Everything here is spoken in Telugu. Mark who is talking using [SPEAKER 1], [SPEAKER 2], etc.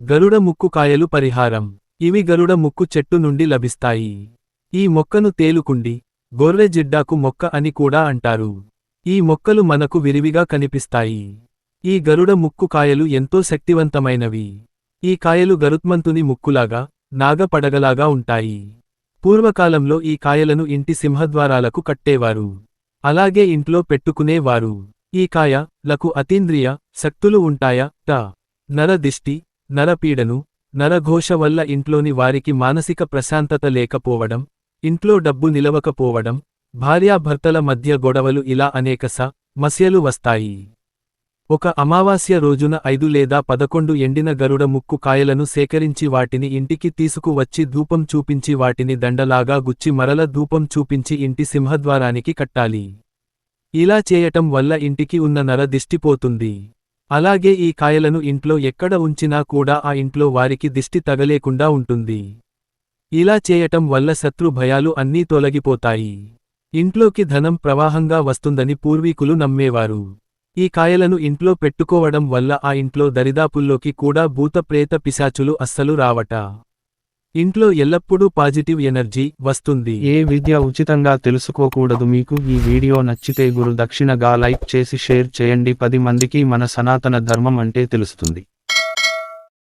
[SPEAKER 1] గరుడ ముక్కు కాయలు పరిహారం. ఇవి గరుడ ముక్కు చెట్టు నుండి లభిస్తాయి. ఈ మొక్కను తేలుకుండి గొర్రె జిడ్డాకు మొక్క అని కూడా అంటారు. ఈ మొక్కలు మనకు విరివిగా కనిపిస్తాయి. ఈ గరుడ ముక్కు కాయలు ఎంతో శక్తివంతమైనవి. ఈ కాయలు గరుత్మంతుని ముక్కులాగా నాగపడగలాగా ఉంటాయి. పూర్వకాలంలో ఈ కాయలను ఇంటి సింహద్వారాలకు కట్టేవారు. అలాగే ఇంట్లో పెట్టుకునేవారు. ఈ కాయ లకు అతీంద్రియ శక్తులు ఉంటాయా ట నరదిష్టి నరపీడను నరఘోష వల్ల ఇంట్లోని వారికి మానసిక ప్రశాంతత లేకపోవడం ఇంట్లో డబ్బు నిలవకపోవడం భార్యాభర్తల మధ్య గొడవలు ఇలా అనేక స మస్యలు వస్తాయి. ఒక అమావాస్య రోజున ఐదు లేదా పదకొండు ఎండిన గరుడ ముక్కు కాయలను సేకరించి వాటిని ఇంటికి తీసుకువచ్చి ధూపం చూపించి వాటిని దండలాగా గుచ్చి మరల ధూపం చూపించి ఇంటి సింహద్వారానికి కట్టాలి. ఇలా చేయటం వల్ల ఇంటికి ఉన్న నర దిష్టిపోతుంది. అలాగే ఈ కాయలను ఇంట్లో ఎక్కడ ఉంచినా కూడా ఆ ఇంట్లో వారికి దిష్టి తగలేకుండా ఉంటుంది. ఇలా చేయటం వల్ల శత్రు భయాలు అన్నీ తొలగిపోతాయి. ఇంట్లోకి ధనం ప్రవాహంగా వస్తుందని పూర్వీకులు నమ్మేవారు. ఈ కాయలను ఇంట్లో పెట్టుకోవడం వల్ల ఆ ఇంట్లో దరిదాపుల్లోకి కూడా భూతప్రేత పిశాచులు అస్సలు రావట. ఇంట్లో ఎల్లప్పుడూ పాజిటివ్ ఎనర్జీ వస్తుంది.
[SPEAKER 2] ఏ విద్య ఉచితంగా తెలుసుకోకూడదు మీకు. ఈ వీడియో నచ్చితే గురు దక్షిణగా లైక్ చేసి షేర్ చేయండి. పది మందికి మన సనాతన ధర్మం అంటే తెలుస్తుంది.